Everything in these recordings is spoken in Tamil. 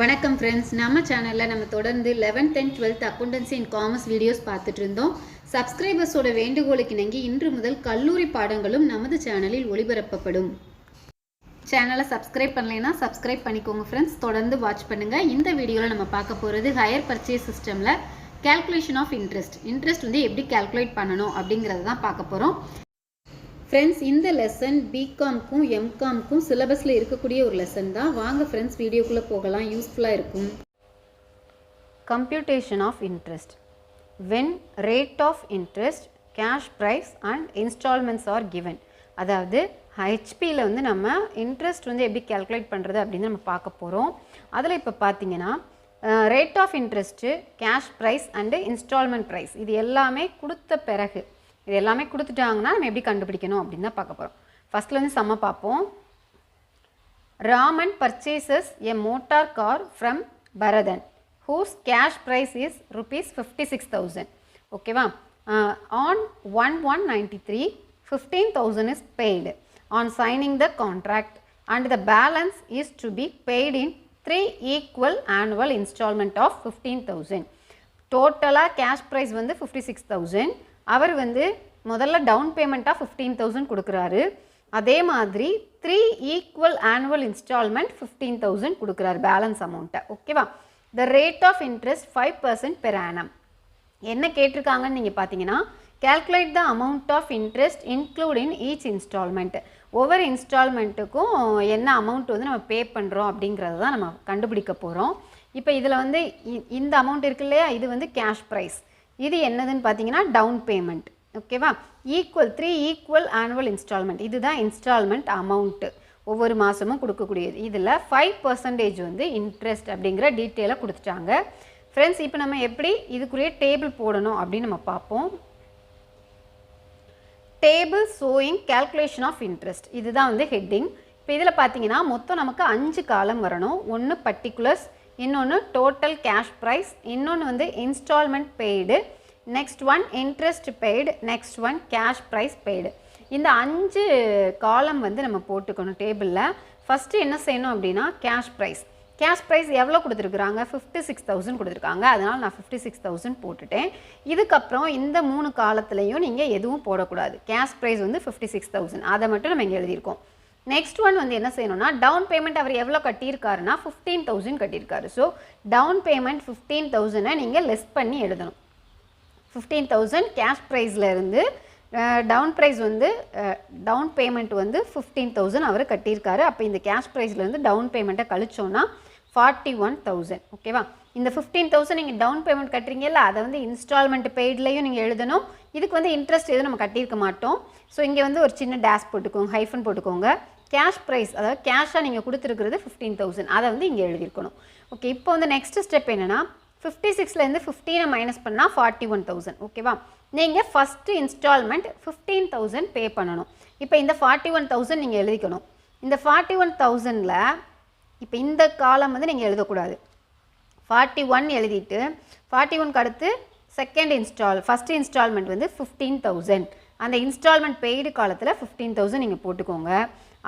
வணக்கம் ஃப்ரெண்ட்ஸ் நம்ம சேனலில் நம்ம தொடர்ந்து eleventh and twelfth accountancy and commerce videos பார்த்துட்டு இருந்தோம். சப்ஸ்கிரைபர்ஸோட வேண்டுகோளுக்கு இணங்கி இன்று முதல் கல்லூரி பாடங்களும் நமது சேனலில் ஒளிபரப்பப்படும். சேனலை சப்ஸ்கிரைப் பண்ணலைன்னா சப்ஸ்கிரைப் பண்ணிக்கோங்க ஃப்ரெண்ட்ஸ் தொடர்ந்து வாட்ச் பண்ணுங்கள் இந்த வீடியோவில் நம்ம பார்க்க போகிறது ஹையர் பர்ச்சேஸ் சிஸ்டமில் கேல்குலேஷன் ஆஃப் இன்ட்ரெஸ்ட் இன்ட்ரெஸ்ட் வந்து எப்படி கால்குலேட் பண்ணணும் அப்படிங்கிறத தான் பார்க்க போகிறோம் ஃப்ரெண்ட்ஸ் இந்த லெசன் பிகாம்க்கும் எம்காம்க்கும் சிலபஸில் இருக்கக்கூடிய ஒரு லெசன் தான். வாங்க ஃப்ரெண்ட்ஸ் வீடியோக்குள்ளே போகலாம். யூஸ்ஃபுல்லாக இருக்கும். Computation of interest when rate of interest cash price and installments are given அதாவது ஹெச்பியில் வந்து நம்ம இன்ட்ரெஸ்ட் வந்து எப்படி கேல்குலேட் பண்ணுறது அப்படின்னு நம்ம பார்க்க போகிறோம் அதில் இப்போ பார்த்தீங்கன்னா rate of interest cash price and installment price இது எல்லாமே கொடுத்த பிறகு இது எல்லாமே கொடுத்துட்டாங்கன்னா நம்ம எப்படி கண்டுபிடிக்கணும் அப்படின்னு தான் பார்க்க போகிறோம் ஃபஸ்ட்டில் வந்து செம்ம பார்ப்போம். Raman purchases a motor car from Bharathan whose cash price is rupees fifty six thousand ஓகேவா on one one ninety three fifteen thousand is paid on signing the contract and the balance is to be paid in three equal annual installment of fifteen thousand டோட்டலாக கேஷ் ப்ரைஸ் வந்து ஃபிஃப்டி சிக்ஸ் தௌசண்ட் அவர் வந்து முதல்ல டவுன் பேமெண்ட்டாக ஃபிஃப்டீன் தௌசண்ட் கொடுக்குறாரு. அதே மாதிரி three equal annual installment fifteen thousand கொடுக்குறாரு பேலன்ஸ் அமௌண்ட்டை ஓகேவா the rate of interest five percent per annum என்ன கேட்டிருக்காங்கன்னு நீங்கள் பார்த்தீங்கன்னா calculate the amount of interest include in each installment ஒவ்வொரு இன்ஸ்டால்மெண்ட்டுக்கும் என்ன அமௌண்ட் வந்து நம்ம பே பண்ணுறோம் அப்படிங்கிறத தான் நம்ம கண்டுபிடிக்க போகிறோம் இப்போ இதில் வந்து இந்த அமௌண்ட் இருக்கு இல்லையா? இது வந்து கேஷ் ப்ரைஸ் இது என்னதுன்னு பார்த்தீங்கன்னா டவுன் பேமெண்ட் ஓகேவா? Equal three equal annual installment இதுதான் இன்ஸ்டால்மெண்ட் அமௌண்ட்டு ஒவ்வொரு மாதமும் கொடுக்கக்கூடியது. இதில் ஃபைவ் பர்சன்டேஜ் வந்து இன்ட்ரெஸ்ட் அப்படிங்கிற டீட்டெயிலாக கொடுத்துட்டாங்க. ஃப்ரெண்ட்ஸ் இப்போ நம்ம எப்படி இதுக்குரிய டேபிள் போடணும் அப்படின்னு நம்ம பார்ப்போம். Table showing calculation of interest இதுதான் வந்து ஹெட்டிங் இப்போ இதில் பார்த்தீங்கன்னா மொத்தம் நமக்கு அஞ்சு காலம் வரணும். ஒன்று பர்டிகுலர்ஸ் இன்னொன்று டோட்டல் கேஷ் ப்ரைஸ் இன்னொன்று வந்து installment paid next one interest paid next one cash price paid இந்த அஞ்சு காலம் வந்து நம்ம போட்டுக்கணும் டேபிளில் ஃபஸ்ட்டு என்ன செய்யணும் அப்படின்னா கேஷ் ப்ரைஸ் கேஷ் ப்ரைஸ் எவ்வளோ கொடுத்துருக்குறாங்க? ஃபிஃப்டி சிக்ஸ் தௌசண்ட் கொடுத்துருக்காங்க. அதனால் நான் ஃபிஃப்டி சிக்ஸ் தௌசண்ட் போட்டுட்டேன். இதுக்கப்புறம் இந்த மூணு காலத்துலேயும் நீங்கள் எதுவும் போடக்கூடாது. கேஷ் ப்ரைஸ் வந்து ஃபிஃப்டி சிக்ஸ் தௌசண்ட் அதை மட்டும் நம்ம இங்கே எழுதியிருக்கோம். நெக்ஸ்ட் ஒன் வந்து என்ன செய்யணும்னா டவுன் பேமெண்ட் அவர் எவ்வளோ கட்டியிருக்காருன்னா ஃபிஃப்டீன் தௌசண்ட் கட்டியிருக்காரு. ஸோ டவுன் பேமெண்ட் ஃபிஃப்டீன் தௌசண்டை நீங்கள் லெஸ் பண்ணி எழுதணும். ஃபிஃப்டீன் தௌசண்ட் கேஷ் ப்ரைஸில் இருந்து டவுன் ப்ரைஸ் வந்து டவுன் பேமெண்ட் வந்து ஃபிஃப்டீன் தௌசண்ட் அவர் கட்டியிருக்காரு. அப்போ இந்த கேஷ் ப்ரைஸ்லேருந்து டவுன் பேமெண்ட்டை கழிச்சோன்னா ஃபார்ட்டி ஒன் தௌசண்ட் ஓகேவா இந்த ஃபிஃப்டீன் தௌசண்ட் நீங்கள் டவுன் பேமெண்ட் கட்டுறீங்கல்ல அதை வந்து இன்ஸ்டால்மெண்ட் பெய்ட்லேயும் நீங்கள் எழுதணும். இதுக்கு வந்து இன்ட்ரெஸ்ட் எதுவும் நம்ம கட்டியிருக்க மாட்டோம். ஸோ இங்கே வந்து ஒரு சின்ன டேஷ் போட்டுக்கோங்க ஹைஃபன் போட்டுக்கோங்க. கேஷ் ப்ரைஸ் அதாவது கேஷாக நீங்கள் கொடுத்துருக்கிறது ஃபிஃப்டீன் தௌசண்ட் அதை வந்து இங்கே எழுதியிருக்கணும். ஓகே இப்போ வந்து நெக்ஸ்ட் ஸ்டெப் என்னென்னா ஃபிஃப்டி சிக்ஸ்லேருந்து ஃபிஃப்டீனை மைனஸ் பண்ணால் ஃபார்ட்டி ஒன் தௌசண்ட் ஓகேவா நீங்கள் first installment fifteen thousand pay பண்ணணும். இப்போ இந்த ஃபார்ட்டி ஒன் தௌசண்ட் நீங்கள் எழுதிக்கணும். இந்த ஃபார்ட்டி ஒன் தௌசண்டில் இப்போ இந்த காலம் வந்து நீங்கள் எழுதக்கூடாது. ஃபார்ட்டி ஒன் எழுதிட்டு ஃபார்ட்டி ஒன்க்கு அடுத்து செகண்ட் இன்ஸ்டால் ஃபஸ்ட் இன்ஸ்டால்மெண்ட் வந்து ஃபிஃப்டீன் தௌசண்ட் அந்த இன்ஸ்டால்மெண்ட் பெய்டு காலத்தில் ஃபிஃப்டீன் தௌசண்ட் நீங்கள் போட்டுக்கோங்க.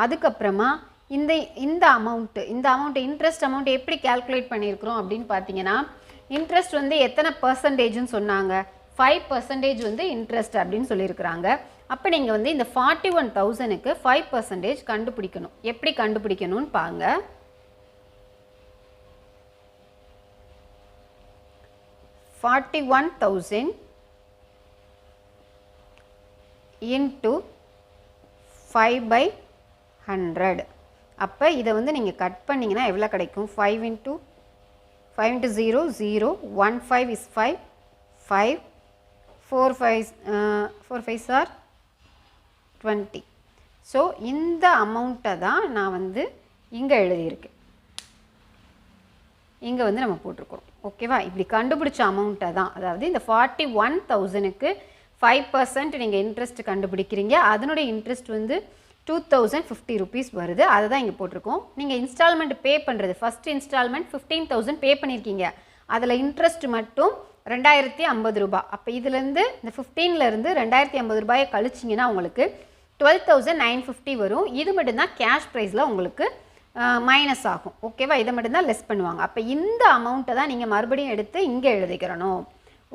அதுக்கப்புறமா இந்த இந்த அமௌண்ட்டு இந்த அமௌண்ட் இன்ட்ரெஸ்ட் அமௌண்ட் எப்படி கால்குலேட் பண்ணியிருக்கிறோம் அப்படின்னு பார்த்தீங்கன்னா இன்ட்ரெஸ்ட் வந்து எத்தனை பர்சன்டேஜ்னு சொன்னாங்க. ஃபைவ் பர்சன்டேஜ் வந்து இன்ட்ரெஸ்ட் அப்படின்னு சொல்லியிருக்கிறாங்க. அப்போ நீங்கள் வந்து இந்த ஃபார்ட்டி ஒன் தௌசணுக்கு ஃபைவ் பர்சன்டேஜ் கண்டுபிடிக்கணும். எப்படி கண்டுபிடிக்கணும்னு பாங்க forty one thousand into five by hundred அப்போ இதை வந்து நீங்கள் கட் பண்ணிங்கன்னா எவ்வளோ கிடைக்கும்? Five into five into zero zero one five is five five four five four five sir twenty so இந்த அமௌண்ட்டை தான் நான் வந்து இங்கே எழுதியிருக்கேன். இங்கே வந்து நம்ம போட்டிருக்கோம் ஓகேவா இப்படி கண்டுபிடிச்ச அமௌண்ட்டை தான். அதாவது இந்த ஃபார்ட்டி ஒன் தௌசணுக்கு ஃபைவ் பர்சன்ட் நீங்கள் இன்ட்ரெஸ்ட் கண்டுபிடிக்கிறீங்க. அதனுடைய இன்ட்ரெஸ்ட் வந்து டூ தௌசண்ட் ஃபிஃப்டி ருபீஸ் வருது. அதை தான் இங்கே போட்டிருக்கோம். நீங்கள் இன்ஸ்டால்மெண்ட் பே பண்ணுறது first installment fifteen thousand pay பண்ணியிருக்கீங்க அதில் இன்ட்ரெஸ்ட் மட்டும் ரெண்டாயிரத்தி ஐம்பது ரூபாய். அப்போ இதுலேருந்து இந்த 15 ல இருந்து ரெண்டாயிரத்தி ஐம்பது ரூபாயை கழிச்சிங்கன்னா உங்களுக்கு டுவெல் தௌசண்ட் நைன் ஃபிஃப்டி வரும். இது மட்டும்தான் கேஷ் ப்ரைஸில் உங்களுக்கு மைனஸ் ஆகும். ஓகேவா இதை மட்டும்தான் லெஸ் பண்ணுவாங்க. அப்போ இந்த அமௌண்ட்டை தான் நீங்கள் மறுபடியும் எடுத்து இங்கே எழுதிக்கிறணும்.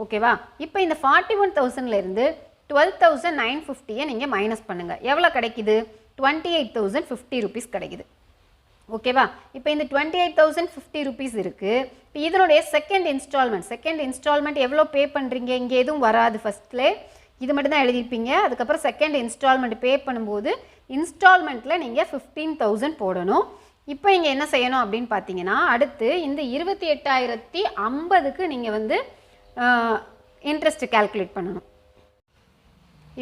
ஓகேவா இப்போ இந்த ஃபார்ட்டி ஒன் தௌசண்ட்லேருந்து டுவெல் தௌசண்ட் நைன் ஃபிஃப்டியை நீங்கள் மைனஸ் பண்ணுங்கள் எவ்வளோ கிடைக்குது? Twenty eight thousand fifty rupees கிடைக்குது ஓகேவா இப்போ இந்த twenty eight thousand fifty rupees இருக்குது இப்போ இதனுடைய செகண்ட் இன்ஸ்டால்மெண்ட் செகண்ட் இன்ஸ்டால்மெண்ட் எவ்வளோ பே பண்ணுறீங்க இங்கே எதுவும் வராது ஃபஸ்ட்லே இது மட்டும் தான் எழுதியிருப்பீங்க. அதுக்கப்புறம் செகண்ட் இன்ஸ்டால்மெண்ட் பே பண்ணும்போது இன்ஸ்டால்மெண்ட்டில் நீங்கள் ஃபிஃப்டீன் தௌசண்ட் போடணும். இப்போ இங்கே என்ன செய்யணும் அப்படின்னு பார்த்தீங்கன்னா அடுத்து இந்த இருபத்தி எட்டாயிரத்தி ஐம்பதுக்கு நீங்கள் வந்து இன்ட்ரெஸ்ட்டு கால்குலேட் பண்ணணும்.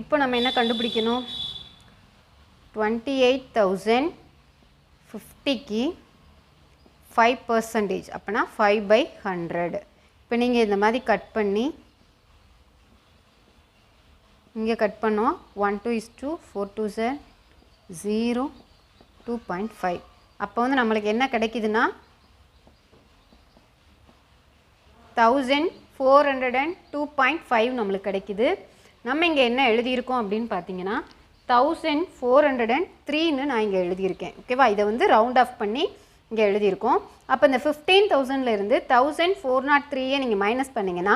இப்போ நம்ம என்ன கண்டுபிடிக்கணும்? டுவெண்ட்டி எயிட் தௌசண்ட் ஃபிஃப்டிக்கு ஃபைவ் பர்சன்டேஜ் அப்போனா ஃபைவ் பை ஹண்ட்ரட் இப்போ நீங்கள் இந்த மாதிரி கட் பண்ணி இங்கே கட் பண்ணோம் one two is two four two sir zero two point five அப்போ வந்து நம்மளுக்கு என்ன கிடைக்குதுன்னா thousand four hundred and two point five நம்மளுக்கு கிடைக்குது. நம்ம இங்கே என்ன எழுதியிருக்கோம் அப்படின்னு பார்த்தீங்கன்னா தௌசண்ட் ஃபோர் ஹண்ட்ரட் அண்ட் த்ரீன்னு நான் இங்கே எழுதியிருக்கேன். ஓகேவா இதை வந்து ரவுண்ட் ஆஃப் பண்ணி இங்கே எழுதியிருக்கோம். அப்போ இந்த ஃபிஃப்டீன் தௌசண்ட்லேருந்து தௌசண்ட் ஃபோர் நாட் த்ரீயை நீங்கள் மைனஸ் பண்ணிங்கன்னா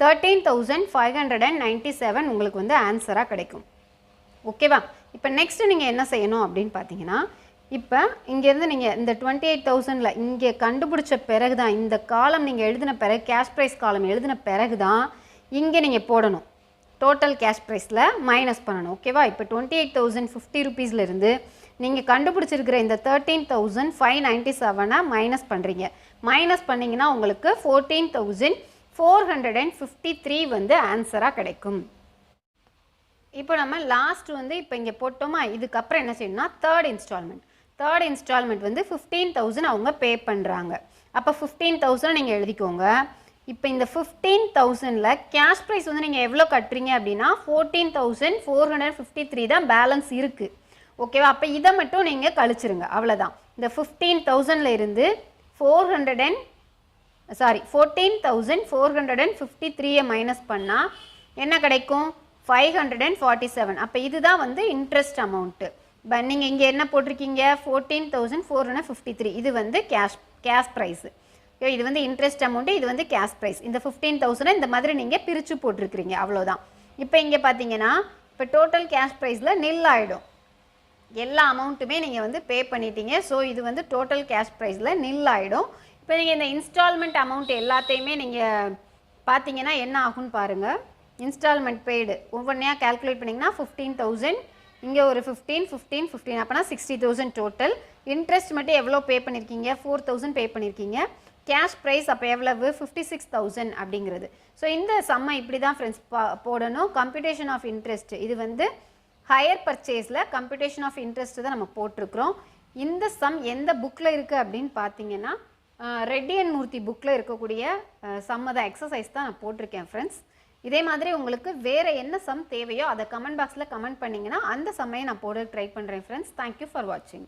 thirteen thousand five hundred and ninety seven உங்களுக்கு வந்து ஆன்சராக கிடைக்கும். ஓகேவா இப்போ நெக்ஸ்ட்டு நீங்கள் என்ன செய்யணும் அப்படின்னு பார்த்தீங்கன்னா இப்போ இங்கேருந்து நீங்கள் இந்த டுவெண்ட்டி எயிட் தௌசண்டில் இங்கே கண்டுபிடிச்ச பிறகு தான் இந்த காலம் நீங்கள் எழுதின பிறகு கேஷ் ப்ரைஸ் காலம் எழுதின பிறகு தான் இங்கே நீங்கள் போடணும். டோட்டல் கேஷ் ப்ரைஸில் மைனஸ் பண்ணணும் ஓகேவா இப்போ டுவெண்ட்டி எயிட் தௌசண்ட் ஃபிஃப்டி ருபீஸ்லேருந்து நீங்கள் கண்டுபிடிச்சிருக்கிற இந்த தேர்ட்டீன் தௌசண்ட் ஃபைவ் நைன்ட்டி செவனை மைனஸ் பண்ணுறீங்க மைனஸ் பண்ணிங்கன்னா உங்களுக்கு fourteen thousand four hundred and fifty three வந்து ஆன்சராக கிடைக்கும். இப்போ நம்ம லாஸ்ட் வந்து இப்போ இங்கே போட்டோமா? இதுக்கப்புறம் என்ன செய்யணும்னா தேர்ட் இன்ஸ்டால்மெண்ட் தேர்ட் இன்ஸ்டால்மெண்ட் வந்து ஃபிஃப்டீன் தௌசண்ட் அவங்க பே பண்ணுறாங்க அப்போ ஃபிஃப்டீன் தௌசண்ட் நீங்கள் எழுதிக்கோங்க. இப்போ இந்த ஃபிஃப்டீன் தௌசண்டில் கேஷ் ப்ரைஸ் வந்து நீங்கள் எவ்வளோ கட்டுறீங்க அப்படின்னா fourteen thousand four hundred fifty three தான் பேலன்ஸ் இருக்குது ஓகேவா அப்போ இதை மட்டும் நீங்கள் கழிச்சிருங்க. அவ்வளோதான் இந்த ஃபிஃப்டீன் தௌசண்டில் இருந்து four hundred and sorry fourteen thousand four hundred and fifty த்ரீயை மைனஸ் பண்ணால் என்ன கிடைக்கும்? Five hundred and forty seven அப்போ இதுதான் வந்து இன்ட்ரெஸ்ட் அமௌண்ட்டு பட் நீங்கள் இங்கே என்ன போட்டிருக்கீங்க? Fourteen thousand four hundred fifty three இது வந்து கேஷ் கேஷ் ப்ரைஸு இது வந்து இன்ட்ரெஸ்ட் அமௌண்ட்டு இது வந்து கேஷ் ப்ரைஸ் இந்த ஃபிஃப்டீன் தௌசண்ட் இந்த மாதிரி நீங்கள் பிரித்து போட்டிருக்கிறீங்க. அவ்வளோதான் இப்போ இங்கே பார்த்தீங்கன்னா இப்போ டோட்டல் கேஷ் ப்ரைஸில் நில் ஆகிடும் எல்லா அமௌண்ட்டுமே நீங்கள் வந்து பே பண்ணிட்டீங்க. ஸோ இது வந்து டோட்டல் கேஷ் ப்ரைஸில் நில் ஆகிடும் இப்போ நீங்கள் இந்த இன்ஸ்டால்மெண்ட் அமௌண்ட் எல்லாத்தையுமே நீங்கள் பார்த்தீங்கன்னா என்ன ஆகும்னு பாருங்கள் இன்ஸ்டால்மெண்ட் பெய்டு ஒவ்வொன்றையாக கால்குலேட் பண்ணிங்கன்னா ஃபிஃப்டீன் தௌசண்ட் இங்கே ஒரு ஃபிஃப்டீன் ஃபிஃப்டீன் ஃபிஃப்டீன் அப்போனா சிக்ஸ்டி தௌசண்ட் டோட்டல் இன்ட்ரெஸ்ட் மட்டும் எவ்வளோ பே பண்ணியிருக்கீங்க ஃபோர் தௌசண்ட் பே பண்ணியிருக்கீங்க கேஷ் ப்ரைஸ் அப்போ எவ்வளவு? ஃபிஃப்டி சிக்ஸ் தௌசண்ட் அப்படிங்கிறது. ஸோ இந்த சம்மை இப்படி தான் ஃப்ரெண்ட்ஸ் போடணும். கம்ப்யூட்டேஷன் ஆஃப் இன்ட்ரெஸ்ட் இது வந்து ஹையர் பர்ச்சேஸில் கம்ப்யூட்டேஷன் ஆஃப் இன்ட்ரெஸ்ட் தான் நம்ம போட்டிருக்கிறோம். இந்த சம் எந்த புக்கில் இருக்குது அப்படின்னு பார்த்தீங்கன்னா ரெட்டி அண்ட் மூர்த்தி புக்கில் இருக்கக்கூடிய சம்மத எக்ஸசைஸ் தான் நான் போட்டிருக்கேன் ஃப்ரெண்ட்ஸ் இதே மாதிரி உங்களுக்கு வேறு என்ன சம் தேவையோ அதை கமெண்ட் பாக்ஸில் கமெண்ட் பண்ணிங்கன்னா அந்த சம்மையை நான் போட ட்ரை பண்ணுறேன் ஃப்ரெண்ட்ஸ் தேங்க்யூ ஃபார் வாட்சிங்